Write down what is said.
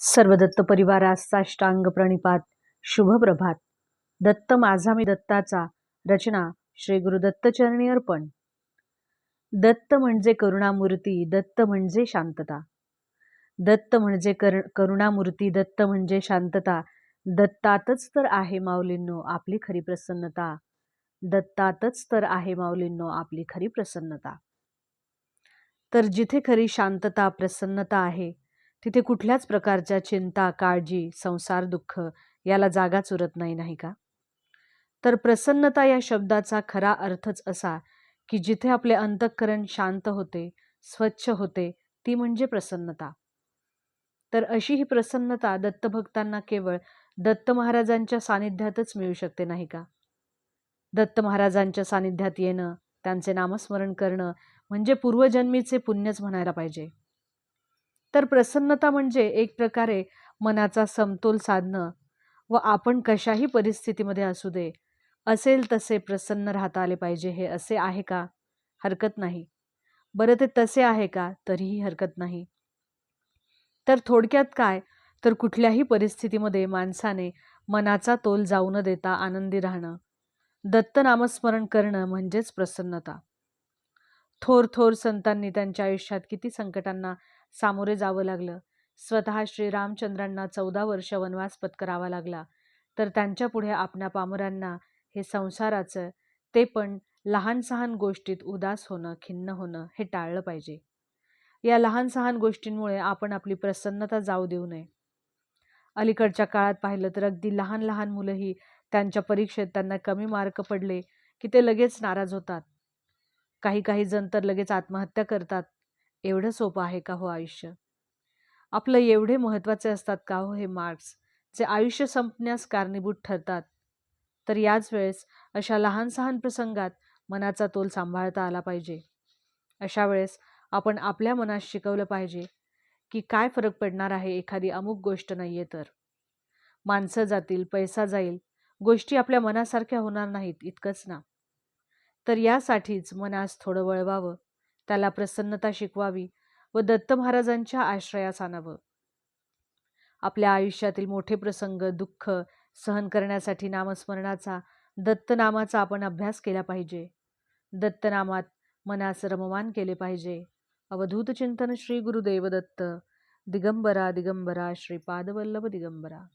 सर्व दत्त परिवारास साष्टांग प्रणिपात शुभ प्रभात दत्त माझा मी दत्ताचा रचना श्री गुरु दत्तचरणी अर्पण. दत्त म्हणजे करुणामूर्ती दत्त म्हणजे शांतता. दत्त म्हणजे कर करुणामूर्ती दत्त म्हणजे शांतता. दत्तातच तर आहे माऊलींनो आपली खरी प्रसन्नता. दत्तातच तर आहे माऊलींनो आपली खरी प्रसन्नता. तर जिथे खरी शांतता प्रसन्नता आहे तिथे कुठल्याच प्रकारच्या चिंता काळजी संसार दुःख याला जागाच उरत नाही नाही का? तर प्रसन्नता या शब्दाचा खरा अर्थच असा की जिथे आपले अंतःकरण शांत होते स्वच्छ होते ती म्हणजे प्रसन्नता. तर अशी ही प्रसन्नता दत्तभक्तांना केवळ दत्त महाराजांच्या सानिध्यातच मिळू शकते नाही का? दत्त महाराजांच्या सानिध्यात येणं त्यांचे नामस्मरण करणं म्हणजे पूर्वजन्मीचे पुण्यच म्हणायला पाहिजे. तर प्रसन्नता म्हणजे एक प्रकारे मनाचा समतोल साधणं व आपण कशाही परिस्थितीमध्ये असू दे. असेल तसे प्रसन्न राहता आले पाहिजे हे असे आहे का? हरकत नाही. बरं ते तसे आहे का? तरीही हरकत नाही. तर थोडक्यात काय? तर कुठल्याही परिस्थितीमध्ये माणसाने मनाचा तोल जाऊ न देता आनंदी राहणं. दत्त नामस्मरण करणं म्हणजेच प्रसन्नता. थोर थोर संतांनी त्यांच्या आयुष्यात किती संकटांना सामोरे जावं लागलं. स्वतः श्रीरामचंद्रांना चौदा वर्ष वनवास पत्करावा लागला. तर त्यांच्या पुढे आपल्या पामरांना हे संसाराचं ते पण लहान सहान गोष्टीत उदास होणं खिन्न होणं हे टाळलं पाहिजे. या लहान सहान गोष्टींमुळे आपण आपली प्रसन्नता जाऊ देऊ नये. अलीकडच्या काळात पाहिलं तर अगदी लहान लहान मुलंही त्यांच्या परीक्षेत त्यांना कमी मार्क पडले की ते लगेच नाराज होतात. काही काही जण तर लगेच आत्महत्या करतात. एवढं सोपं आहे का हो आयुष्य? आपलं एवढे महत्त्वाचे असतात का हो हे मार्क्स? जे आयुष्य संपण्यास कारणीभूत ठरतात. तर याच वेळेस अशा लहान सहान प्रसंगात मनाचा तोल सांभाळता आला पाहिजे. अशा वेळेस आपण आपल्या मनात शिकवलं पाहिजे की काय फरक पडणार आहे एखादी अमुक गोष्ट नाही आहे तर. माणसं जातील पैसा जाईल गोष्टी आपल्या मनासारख्या होणार नाहीत इतकंच ना. तर यासाठीच मनास थोडं वळवावं. त्याला प्रसन्नता शिकवावी व दत्त महाराजांच्या आश्रयास आणावं. आपल्या आयुष्यातील मोठे प्रसंग दुःख सहन करण्यासाठी नामस्मरणाचा दत्तनामाचा आपण अभ्यास केला पाहिजे. दत्तनामात मनास रममान केले पाहिजे. अवधूत चिंतन श्री गुरुदेव दत्त. दिगंबरा दिगंबरा श्रीपादवल्लभ दिगंबरा.